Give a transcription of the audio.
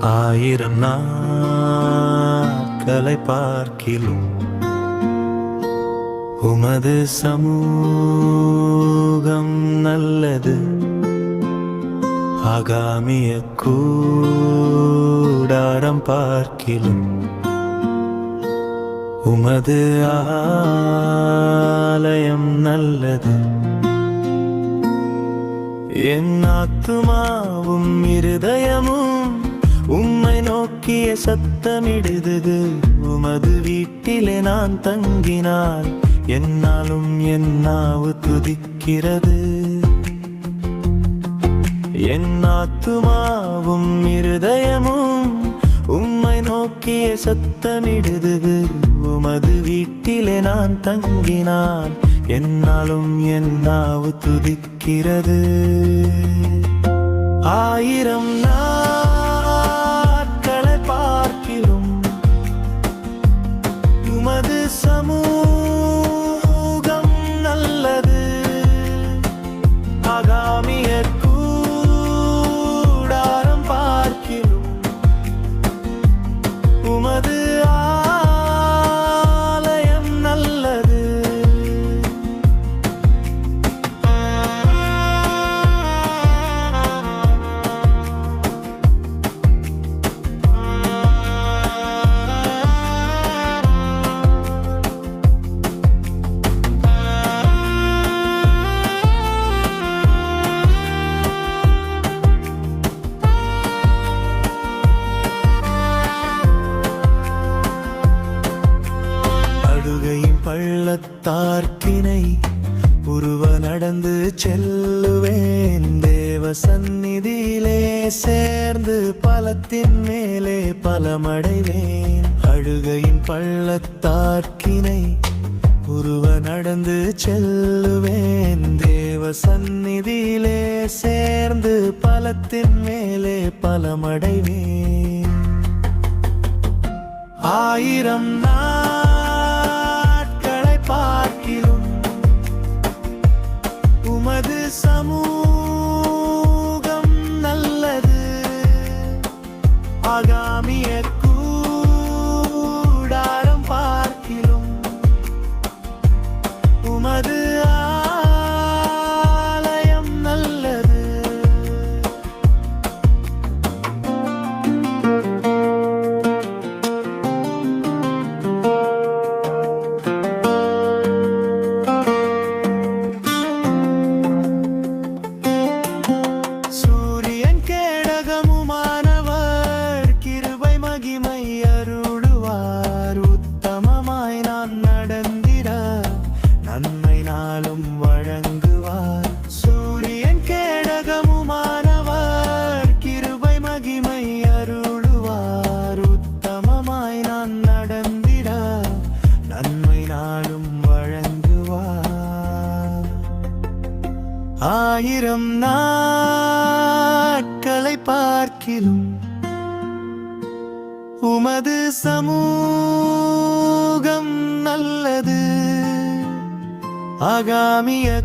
ஆயிரம் நாட்களை பார்க்கிலும் உமது சமூகம் நல்லது. ஆகாமிய கூடாரம் பார்க்கிலும் உமது ஆலயம் நல்லது. என் ஆத்துமாவும் இருதயமும் உம்மை நோக்கிய சத்தமிடுது உமது வீட்டிலே நான் தங்கினால் என்னாலும் என்னாவு துதிக்கிறது. என் ஆத்துமாவும் இருதயமும் உம்மை நோக்கிய சத்தமிடுது உமது வீட்டிலே நான் தங்கினால் என்னாலும் என்னாவு துதிக்கிறது. ஆயிரம் நாட்களை பள்ளத்தார்க்கினை உருவ நடந்து செல்லுவேன். தேவ சந்நிதியிலே சேர்ந்து பலத்தின் மேலே பலமடைவேன். அழுகையின் பள்ளத்தார்க்கினை உருவ நடந்து செல்லுவேன். தேவ சந்நிதியிலே சேர்ந்து பலத்தின் மேலே பலமடைவேன். ஆயிரம் நான் உமது சமூகம் ஆயிரம் நாட்களை பார்க்கிலும் உமது சமூகம் நல்லது. ஆகாமிய